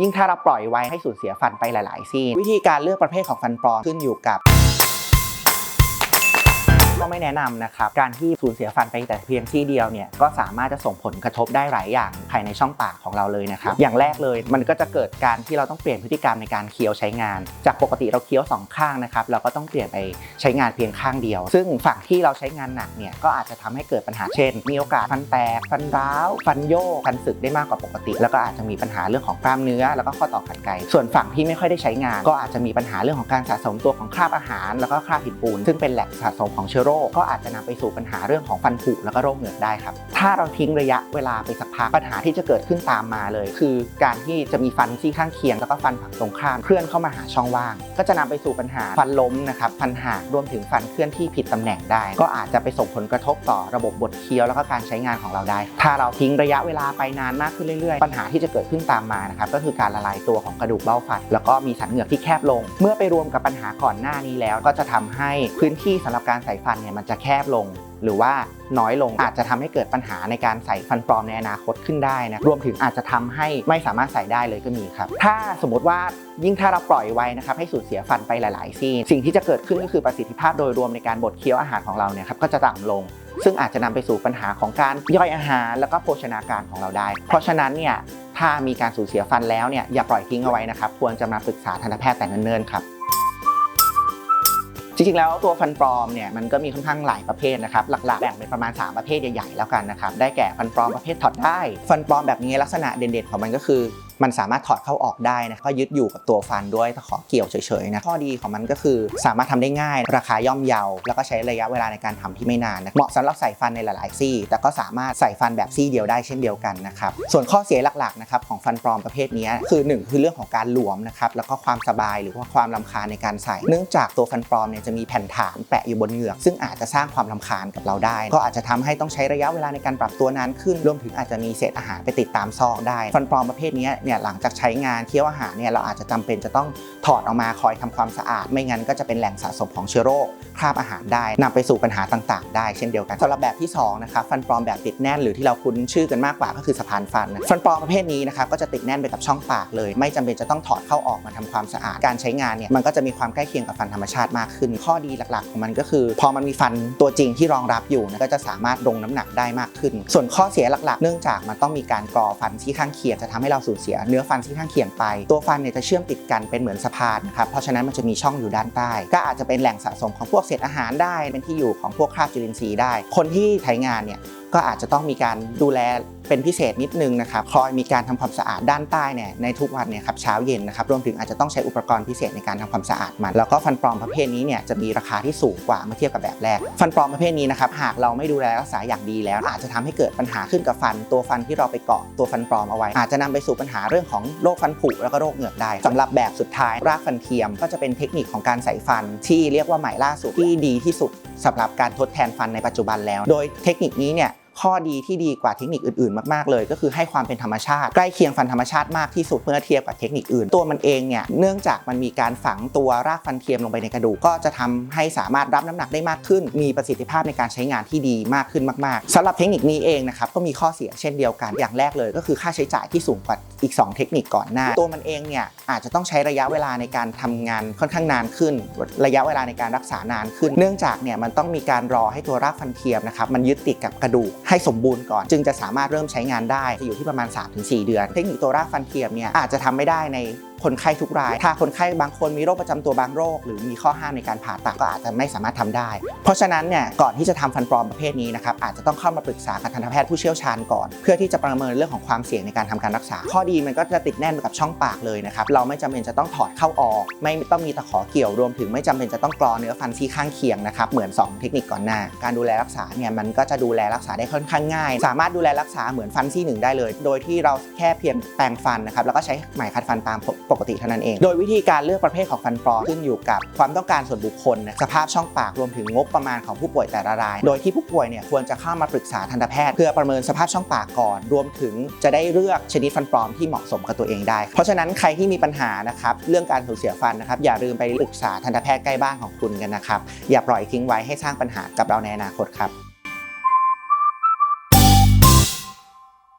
ยิ่งถ้าเราปล่อยไว้ให้สูญเสียฟันไปหลาย ๆ ซี่ วิธีการเลือกประเภทของฟันปลอมขึ้นอยู่กับ ก็ไม่แนะนำนะครับ การที่สูญเสียฟันไปแต่เพียงซี่เดียวเนี่ยก็สามารถจะส่งผลกระทบได้หลายอย่างภายในช่องปากของเราเลยนะครับ อย่างแรกเลยมันก็จะเกิดการที่เราต้องเปลี่ยนพฤติกรรมในการเคี้ยวใช้งาน จากปกติเราเคี้ยวสองข้างนะครับเราก็ต้องเปลี่ยนไปใช้งานเพียงข้างเดียว ซึ่งฝั่งที่เราใช้งานหนักเนี่ยก็อาจจะทำให้เกิดปัญหาเช่น มีโอกาสฟันแตกฟันร้าวฟันโยกฟันสึกได้มากกว่าปกติ แล้วก็อาจจะมีปัญหาเรื่องของกล้ามเนื้อ แล้วก็ข้อต่อกันไกส่วนฝั่งที่ไม่ค่อยได้ใช้งาน ก็อาจจะมีปัญหาเรื่องของการสะสมตัวของคราบอาหาร แล้วก็คราบหินปูนซึ่งเป็นแหล่งสะสมของเชื้อโรคก็อาจจะนำไปสู่ปัญหาเรื่องของฟันผุแล้วก็โรคเหงือกได้ครับ ถ้าเราทิ้งระยะเวลาไปสักพักปัญหาที่จะเกิดขึ้นตามมาเลย คือการที่จะมีฟันที่ข้างเคียงแล้วก็ฟันฝั่งตรงข้ามเคลื่อนเข้ามาหาช่องว่าง ก็จะนำไปสู่ปัญหาฟันล้มนะครับฟันหักรวมถึงฟันเคลื่อนที่ผิดตำแหน่งได้ ก็อาจจะไปส่งผลกระทบต่อระบบบดเคี้ยวแล้วก็การใช้งานของเราได้ ถ้าเราทิ้งระยะเวลาไปนานมากขึ้นเรื่อยๆ ปัญหาที่จะเกิดขึ้นตามมานะครับก็คือการละลายตัวของกระดูกเบ้าฟัน แล้วก็มีสันเหงือกที่แคบลง เมื่อไปรวมกับปัญหาก่อนหน้านี้แล้ว ก็จะทำให้พื้นที่สำหรับการใส่ฟันเนี่ยมันจะแคบลงหรือว่าน้อยลงอาจจะทำให้เกิดปัญหาในการใส่ฟันปลอมในอนาคตขึ้นได้นะรวมถึงอาจจะทำให้ไม่สามารถใส่ได้เลยก็มีครับ ถ้าสมมติว่ายิ่งถ้าเราปล่อยไว้นะครับให้สูญเสียฟันไปหลาย ๆ ซี่ สิ่งที่จะเกิดขึ้นก็คือประสิทธิภาพโดยรวมในการบดเคี้ยวอาหารของเราเนี่ยครับก็จะต่ำลง ซึ่งอาจจะนำไปสู่ปัญหาของการย่อยอาหาร แล้วก็โภชนาการของเราได้ เพราะฉะนั้นเนี่ยถ้ามีการสูญเสียฟันแล้วเนี่ยอย่าปล่อยทิ้งเอาไว้นะครับควรจะมาปรึกษาทันตแพทย์แต่เนิ่นๆครับ จริงๆแล้วตัวฟันปลอมเนี่ยมันก็มีค่อนข้างหลายประเภทนะครับหลักๆแบ่งเป็นประมาณ 3 ประเภทใหญ่ๆแล้วกันนะครับได้แก่ฟันปลอมประเภทถอดได้ ฟันปลอมแบบนี้ลักษณะเด่นๆของมันก็คือ มันสามารถถอดเข้าออกได้นะก็ยึดอยู่กับตัวฟันด้วยตะขอเกี่ยวเฉยๆนะข้อดีของมันก็คือสามารถทำได้ง่าย ราคาย่อมเยา แล้วก็ใช้ระยะเวลาในการทำที่ไม่นานนะเหมาะสำหรับใส่ฟันในหลายๆซี่ แต่ก็สามารถใส่ฟันแบบซี่เดียวได้เช่นเดียวกันนะครับส่วนข้อเสียหลักๆนะครับของฟันปลอมประเภทนี้คือหนึ่งคือเรื่องของการหลวมนะครับแล้วก็ความสบายหรือว่าความลำคาญในการใส่ เนื่องจากตัวฟันปลอมเนี่ยจะมีแผ่นฐานแปะอยู่บนเหงือก ซึ่งอาจจะสร้างความลำคาญกับเราได้ ก็อาจจะทำให้ต้องใช้ระยะเวลาในการปรับตัวนานขึ้นรวมถึงอาจจะมีเศษอาหารไปติดตามซอกได้ฟันปลอมประเภทนี้เนี่ยหลังจากใช้งานเคี้ยวอาหารเนี่ยเราอาจจะจำเป็นจะต้องถอดออกมาคอยทำความสะอาด ไม่งั้นก็จะเป็นแหล่งสะสมของเชื้อโรคคราบอาหารได้นำไปสู่ปัญหาต่างๆ ได้เช่นเดียวกันสำหรับแบบที่สองนะครับฟันปลอมแบบติดแน่นหรือที่เราคุ้นชื่อกันมากกว่าก็คือสะพานฟัน ฟันปลอมประเภทนี้นะครับก็จะติดแน่นไปกับช่องปากเลย ไม่จำเป็นจะต้องถอดเข้าออกมาทำความสะอาด การใช้งานเนี่ยมันก็จะมีความใกล้เคียงกับฟันธรรมชาติมากขึ้น ข้อดีหลักๆ ของมันก็คือ พอมันมีฟันตัวจริงที่รองรับอยู่นะก็จะสามารถลงน้ำหนักได้มากขึ้น ส่วนข้อเสียหลักๆ เนื่องจากมันต้องมีการกรอฟันที่ข้างเคียงจะทำให้เราสูญเสียเนื้อฟันที่ข้างเคียงไป ตัวฟันเนี่ยจะเชื่อมติดกันเป็นเหมือนสะพานนะครับเพราะฉะนั้นมันจะมีช่องอยู่ด้านใต้ ก็อาจจะเป็นแหล่งสะสมของพวกเศษอาหารได้เป็นที่อยู่ของพวกคราบจุลินทรีย์ได้ คนที่ใช้งานเนี่ย ก็อาจจะต้องมีการดูแลเป็นพิเศษนิดนึงนะครับคอยมีการทำความสะอาดด้านใต้เนี่ยในทุกวันเนี่ยครับเช้าเย็นนะครับรวมถึงอาจจะต้องใช้อุปกรณ์พิเศษในการทำความสะอาดมัน แล้วก็ฟันปลอมประเภทนี้เนี่ยจะมีราคาที่สูงกว่าเมื่อเทียบกับแบบแรก ฟันปลอมประเภทนี้นะครับหากเราไม่ดูแลรักษาอย่างดีแล้ว อาจจะทำให้เกิดปัญหาขึ้นกับฟัน ตัวฟันที่เราไปเกาะตัวฟันปลอมเอาไว้ อาจจะนำไปสู่ปัญหาเรื่องของโรคฟันผุแล้วก็โรคเหงือกได้สำหรับแบบสุดท้ายรากฟันเทียมก็จะเป็นเทคนิคของการใส่ฟัน ที่เรียกว่าใหม่ล่าสุดที่ดีที่สุดสำหรับการทดแทนฟันในปัจจุบันแล้ว โดยเทคนิคนี้เนี่ย ข้อดีที่ดีกว่าเทคนิคอื่นๆ มากๆเลย ก็คือให้ความเป็นธรรมชาติ ใกล้เคียงฟันธรรมชาติมากที่สุดเมื่อเทียบกับเทคนิคอื่น ตัวมันเองเนี่ยเนื่องจากมันมีการฝังตัวรากฟันเทียมลงไปในกระดูกก็จะทำให้สามารถรับน้ำหนักได้มากขึ้น มีประสิทธิภาพในการใช้งานที่ดีมากขึ้นมากๆสำหรับเทคนิคนี้เองนะครับก็มีข้อเสียเช่นเดียวกันอย่างแรกเลย ก็คือค่าใช้จ่ายที่สูงกว่าอีก 2 เทคนิคก่อนหน้า ตัวมันเองเนี่ยอาจจะต้องใช้ระยะเวลาในการทำงานค่อนข้างนานขึ้น ระยะเวลาในการรักษานานขึ้น เนื่องจากเนี่ยมันต้องมีการรอให้ตัวรากฟันเทียมนะครับมันยึดติดกับกระดูกให้สมบูรณ์ก่อน จึงจะสามารถเริ่มใช้งานได้จะอยู่ที่ประมาณ 3-4 เดือน เทคนิคตัวรากฟันเทียมเนี่ยอาจจะทำไม่ได้ในคนไข้ทุกราย ถ้าคนไข้บางคนมีโรคประจำตัวบางโรค หรือมีข้อห้ามในการผ่าตัดก็อาจจะไม่สามารถทำได้ เพราะฉะนั้นเนี่ยก่อนที่จะทำฟันปลอมประเภทนี้นะครับอาจจะต้องเข้ามาปรึกษากับทันตแพทย์ผู้เชี่ยวชาญก่อน เพื่อที่จะประเมินเรื่องของความเสี่ยงในการทำการรักษา ข้อดีมันก็จะติดแน่นกับช่องปากเลยนะครับเราไม่จำเป็นจะต้องถอดเข้าออก ไม่ต้องมีตะขอเกี่ยวรวมถึงไม่จำเป็นจะต้องกรอเนื้อฟันที่ข้างเคียงนะครับเหมือน 2 เทคนิคก่อนหน้า การดูแลรักษาเนี่ยมันก็จะดูแลรักษาได้ค่อนข้างง่าย สามารถดูแลรักษาเหมือนฟันซี่หนึ่งได้เลย โดยที่เราแค่เพียงแปรงฟันนะครับแล้วก็ใช้ไหมขัดฟันตามปกติเท่านั้นเอง โดยวิธีการเลือกประเภทของฟันปลอมขึ้นอยู่กับความต้องการส่วนบุคคลนะสภาพช่องปากรวมถึงงบประมาณของผู้ป่วยแต่ละราย โดยที่ผู้ป่วยเนี่ยควรจะเข้ามาปรึกษาทันตแพทย์ เพื่อประเมินสภาพช่องปากก่อน รวมถึงจะได้เลือกชนิดฟันปลอมที่เหมาะสมกับตัวเองได้ เพราะฉะนั้นใครที่มีปัญหานะครับเรื่องการสูญเสียฟันนะครับอย่าลืมไปปรึกษาทันตแพทย์ใกล้บ้านของคุณกันนะครับอย่าปล่อยทิ้งไว้ให้สร้างปัญหากับเราในอนาคตครับ